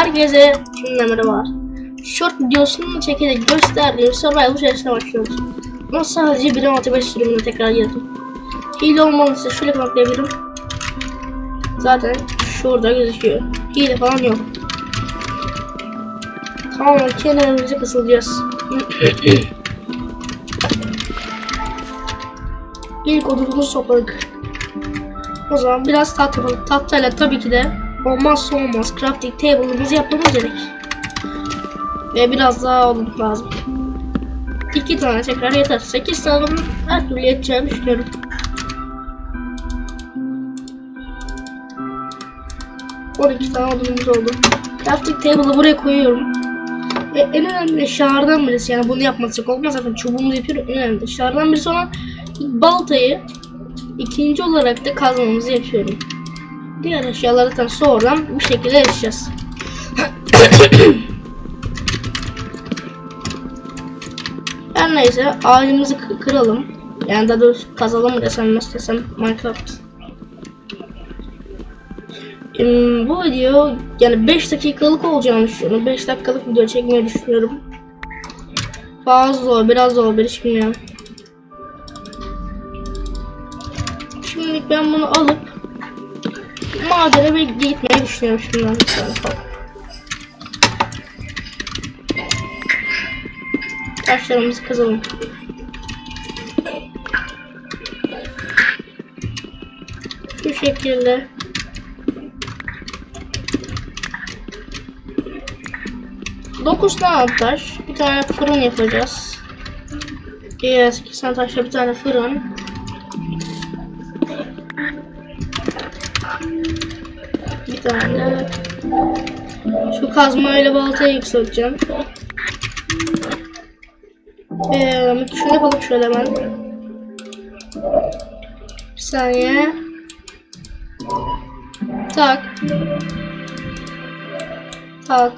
Herkese şimdi var. Short videosunu çekerek gösterdiğim survival serisine başlıyoruz. Ama sadece birim atı 5 sürümüne tekrar girdim. Hile olmalıysa şöyle kanıtlayabilirim. Zaten şurada gözüküyor. Hile falan yok. Tamam kenarımızı kısılacağız. İlk odunumuzu topladık. O zaman biraz tat yapalım. Tahtayla tabii ki de olmazsa olmaz crafting table'ımızı yapmamız gerek. Ve biraz daha odun lazım. İki tane tekrar yeter. Sekiz tane her türlü yeteceğini düşünüyorum. On iki tane odunumuz oldu. Crafting table'ı buraya koyuyorum. Ve en önemli eşyalardan birisi yani bunu yapmasak olmaz zaten çubuğumuzu yapıyorum en önemli eşyalardan birisi olan baltayı ikinci olarak da kazmamızı yapıyorum. Diğer eşyaları da sonradan bu şekilde yaşayacağız. Her neyse ağacımızı kı- kıralım. Yani daha doğrusu kazalım desem nasıl desem Minecraft. Hmm, bu video yani 5 dakikalık olacağını düşünüyorum. 5 dakikalık video çekmeyi düşünüyorum. Fazla olur, biraz da olabilir hiç bilmiyorum. Şimdilik ben bunu alıp madene bir gitmeyi düşünüyorum şundan falan. Taşlarımızı kazalım. Şu şekilde. Dokuz tane taş, bir tane fırın yapacağız. Diğer sekiz tane taşla bir tane fırın. Tane. Şu kazmayla baltayı yükselteceğim. Ee, şunu yapalım şöyle hemen. Bir saniye. Tak. Tak.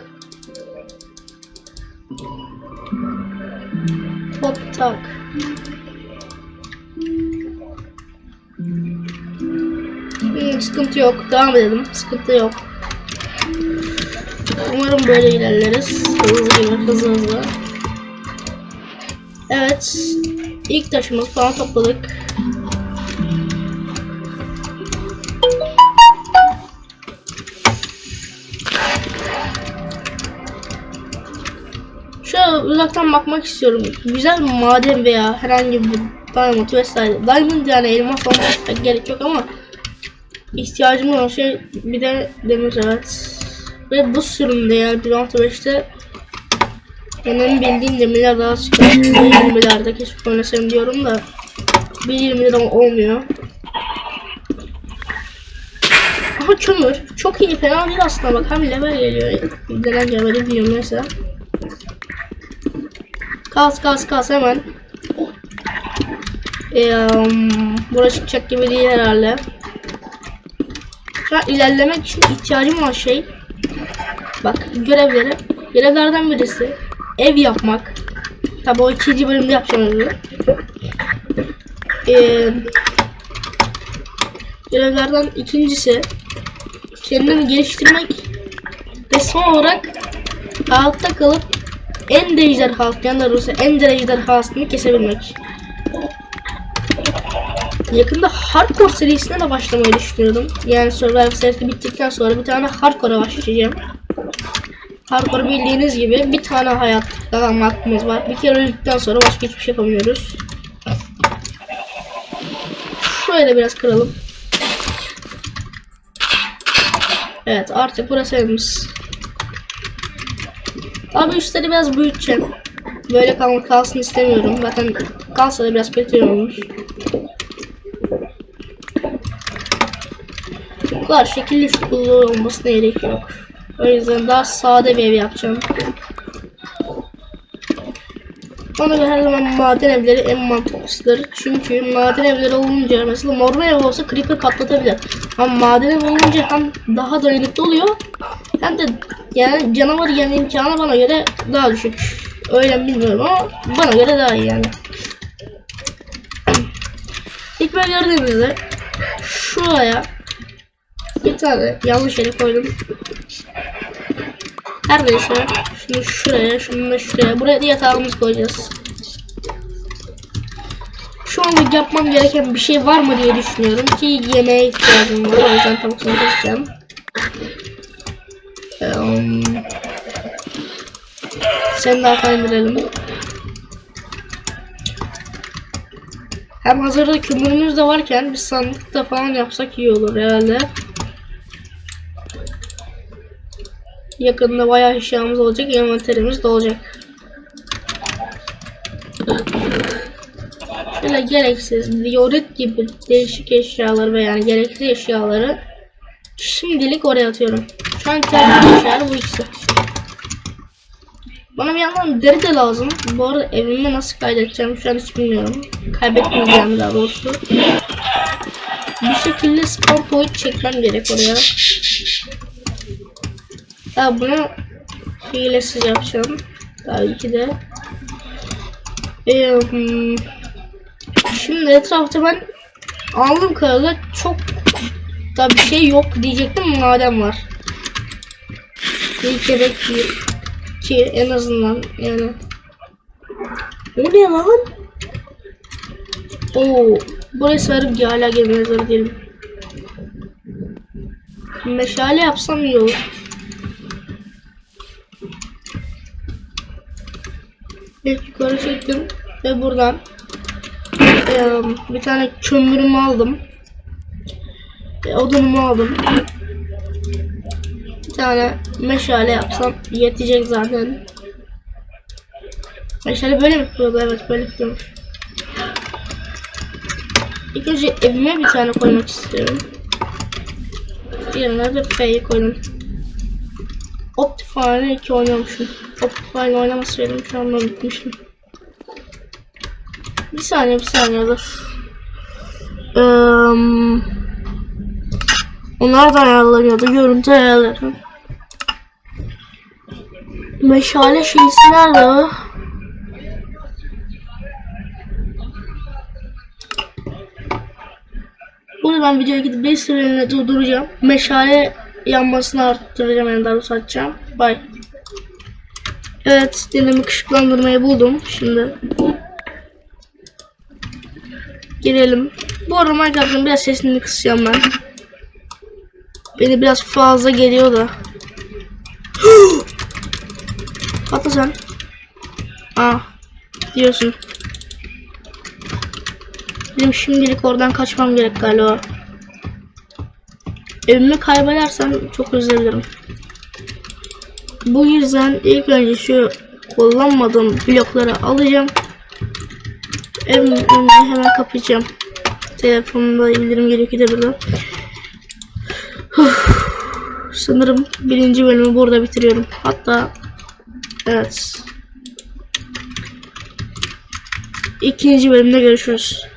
Hop tak. Sıkıntı yok. Devam edelim. Sıkıntı yok. Umarım böyle ilerleriz. Hızlı gibi, hızlı hızlı. Evet. İlk taşımız falan topladık. Şöyle uzaktan bakmak istiyorum. Güzel maden veya herhangi bir diamond vesaire. Diamond yani elmas olmak pek gerek yok ama ihtiyacım olan şey bir de demir evet. Ve bu sürümde yani 1.5'te benim bildiğim demirler daha çıkar. 20'lerde keşke oynasam diyorum da 1.20'de olmuyor. Aha kömür. Çok iyi fena değil aslında bak hem level geliyor. Neden gelmedi bilmiyorum neyse. Kas kas kas hemen. Ee, um, burası çıkacak gibi değil herhalde. Şu an ilerlemek için ihtiyacım olan şey Bak görevleri Görevlerden birisi Ev yapmak. Tabi o ikinci bölümde yapacağım onu. Ee, Görevlerden ikincisi Kendini geliştirmek Ve son olarak Hayatta kalıp Ender ejderhası yani doğrusu Ender ejderhasını kesebilmek Yakında Hardcore serisine de başlamayı düşünüyordum. Yani Survivor serisi bittikten sonra bir tane Hardcore'a başlayacağım. Hardcore bildiğiniz gibi bir tane hayat kalan hakkımız var. Bir kere öldükten sonra başka hiçbir şey yapamıyoruz. Şöyle biraz kıralım. Evet artık burası evimiz. Abi üstleri biraz büyüteceğim. Böyle kal kalsın istemiyorum. Zaten kalsa da biraz kötü olmuş. Kadar şekilli şukullu olmasına gerek yok. O yüzden daha sade bir ev yapacağım. Ona göre her zaman maden evleri en mantıklısıdır. Çünkü maden evleri olunca mesela normal ev olsa creeper patlatabilir. Ama maden ev olunca hem daha dayanıklı oluyor hem de yani canavar yenme imkanı bana göre daha düşük. Öyle mi bilmiyorum ama bana göre daha iyi yani. İlk ben gördüğümüzde şuraya bir tane yanlış yere koydum. Her neyse. Şunu şuraya, şunu da şuraya. Buraya da yatağımızı koyacağız. Şu anlık yapmam gereken bir şey var mı diye düşünüyorum ki yemeğe ihtiyacım var. O yüzden tavuk sana keseceğim. Um, sen daha kaynıralım. Hem hazırda kömürümüz de varken bir sandıkta falan yapsak iyi olur herhalde. Yakında bayağı eşyamız olacak, envanterimiz de olacak. Şöyle gereksiz, diorit gibi değişik eşyalar ve yani gereksiz eşyaları şimdilik oraya atıyorum. Şu an ihtiyacım eşyalar bu ikisi. Bana bir yandan deri de lazım. Bu arada evimi nasıl kaydedeceğim şu an hiç bilmiyorum. Kaybetmeyeceğim daha doğrusu. Bir şekilde spawn point çekmem gerek oraya. Ya bunu hilesiz yapacağım. Tabii ki de. Ee, şimdi etrafta ben aldığım kadarıyla çok da bir şey yok diyecektim maden var. Bir kebek bir ki en azından yani. O ne lan? Oo, buraya sarıp ki hala gelmez hazır değilim. Meşale yapsam iyi olur. Evet yukarı çektim ve buradan eee, bir tane kömürümü aldım. Ve odunumu aldım. Bir tane meşale yapsam yetecek zaten. Meşale böyle mi yapıyordu? Evet böyle yapıyormuş. İlk önce evime bir tane koymak istiyorum. Yerine de F'yi koydum. Optifine 2 oynuyormuşum. Optifine oynamasaydım şu anda bitmiştim. Bir saniye bir saniye dur. Eee onlar da ayarlanıyordu. Görüntü ayarları. Meşale şeysi nerede? Burada ben videoya gidip 5 süreliğine durduracağım. Meşale yanmasını arttıracağım yani daha doğrusu açacağım. Bye. Evet dinamik ışıklandırmayı buldum şimdi. Girelim. Bu arada Minecraft'ın biraz sesini kısacağım ben. Beni biraz fazla geliyor da. Atla sen. Aa, diyorsun. Benim şimdilik oradan kaçmam gerek galiba. Evimi kaybedersem çok üzülürüm. Bu yüzden ilk önce şu kullanmadığım blokları alacağım. Önünü hemen kapayacağım. Telefonumda bildirim geliyor ki de burada. Sanırım birinci bölümü burada bitiriyorum. Hatta evet. İkinci bölümde görüşürüz.